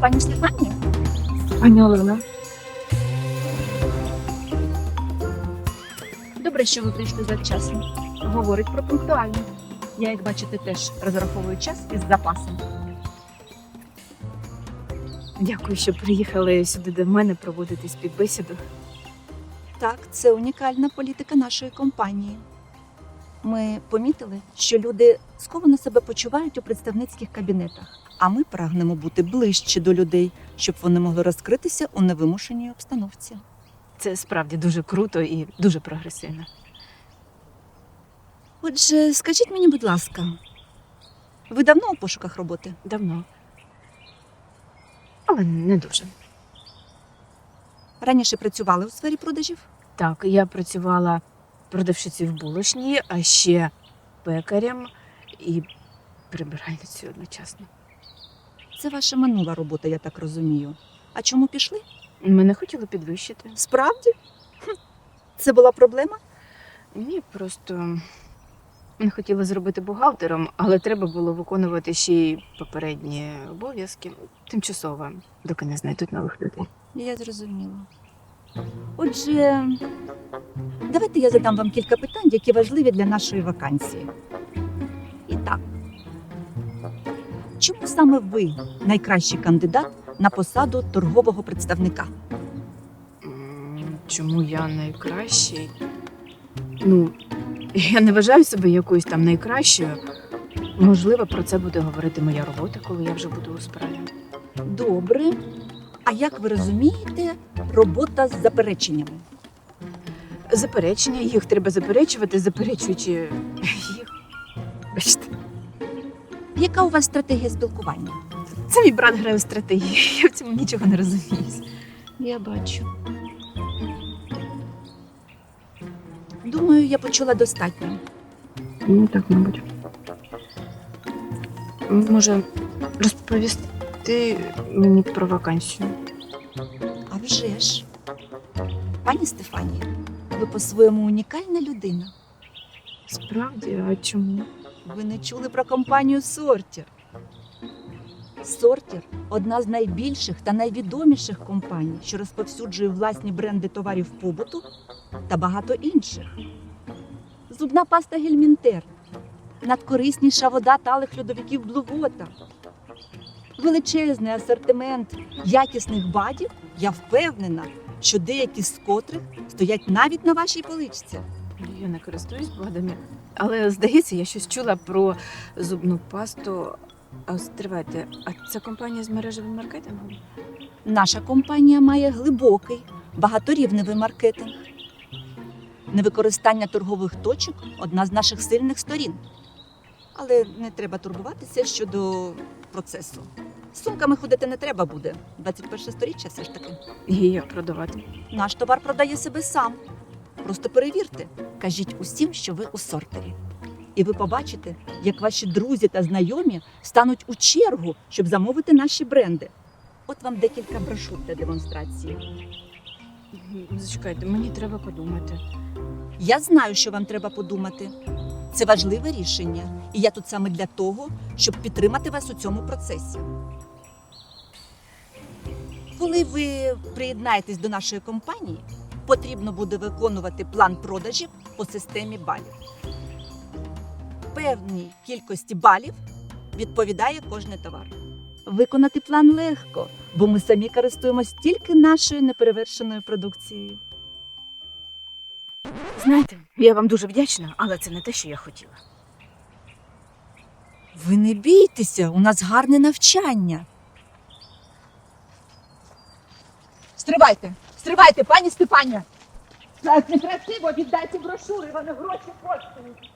Пані Стефанія? Пані Олена, Добре, що ви прийшли завчасно. Говорить про пунктуальність. Я, як бачите, теж розраховую час із запасом. дякую, що приїхали сюди до мене проводити співбесіду. Так, це унікальна політика нашої компанії. Ми помітили, що люди сковано себе почувають у представницьких кабінетах, а ми прагнемо бути ближче до людей, щоб вони могли розкритися у невимушеній обстановці. Це справді дуже круто і дуже прогресивно. Отже, скажіть мені, будь ласка, ви давно у пошуках роботи? Давно. Але не дуже. Раніше працювали у сфері продажів? Так, я працювала продавщицею в булочній, а ще пекарем і прибиральницею одночасно. Це ваша минула робота, я так розумію. А чому пішли? Мене хотіли підвищити. Справді? Хм. Це була проблема? Ні, просто мене хотіли зробити бухгалтером, але треба було виконувати ще й попередні обов'язки тимчасово, доки не знайдуть нових людей. Я зрозуміла. Отже, давайте я задам вам кілька питань, які важливі для нашої вакансії. І так, чому саме ви найкращий кандидат на посаду торгового представника? Чому я найкращий? Ну, я не вважаю себе якоюсь там найкращою. Можливо, про це буде говорити моя робота, коли я вже буду у справі. Добре. А як ви розумієте, робота з запереченнями? Заперечення, їх треба заперечувати, заперечуючи їх. Бачите, Яка у вас стратегія спілкування? це мій брат грає у стратегії. Я в цьому нічого не розумію. Я бачу. Думаю, я почула достатньо. Ну, так, мабуть. Може, розповісти мені про вакансію. А вже ж. Пані Стефанія, ви по-своєму унікальна людина. Справді, а чому? Ви не чули про компанію Сортір. Сортір одна з найбільших та найвідоміших компаній, що розповсюджує власні бренди товарів побуту та багато інших. Зубна паста Гельмінтер, надкорисніша вода талих льодовиків Блувота. Величезний асортимент якісних бадів, я впевнена, що деякі з котрих стоять навіть на вашій поличці. Я не користуюсь БАДами. Але здається, я щось чула про зубну пасту. А стривайте, а це компанія з мережевим маркетингом? Наша компанія має глибокий, багаторівневий маркетинг. Невикористання торгових точок одна з наших сильних сторін. Але не треба турбуватися щодо процесу. З сумками ходити не треба буде. 21 сторіччя все ж таки. І як продавати? Наш товар продає себе сам. Просто перевірте, кажіть усім, що ви у сортері. І ви побачите, як ваші друзі та знайомі стануть у чергу, щоб замовити наші бренди. От вам декілька брошур для демонстрації. Зачекайте, мені треба подумати. Я знаю, що вам треба подумати. Це важливе рішення, і я тут саме для того, щоб підтримати вас у цьому процесі. Коли ви приєднаєтесь до нашої компанії, потрібно буде виконувати план продажів по системі балів. Певній кількості балів відповідає кожний товар. Виконати план легко, бо ми самі користуємось тільки нашою неперевершеною продукцією. Знаєте, я вам дуже вдячна, але це не те, що я хотіла. Ви не бійтеся, у нас гарне навчання. Стривайте, стривайте, пані Степаня. Зараз некрасиво, віддайте брошури, вони гроші коштують.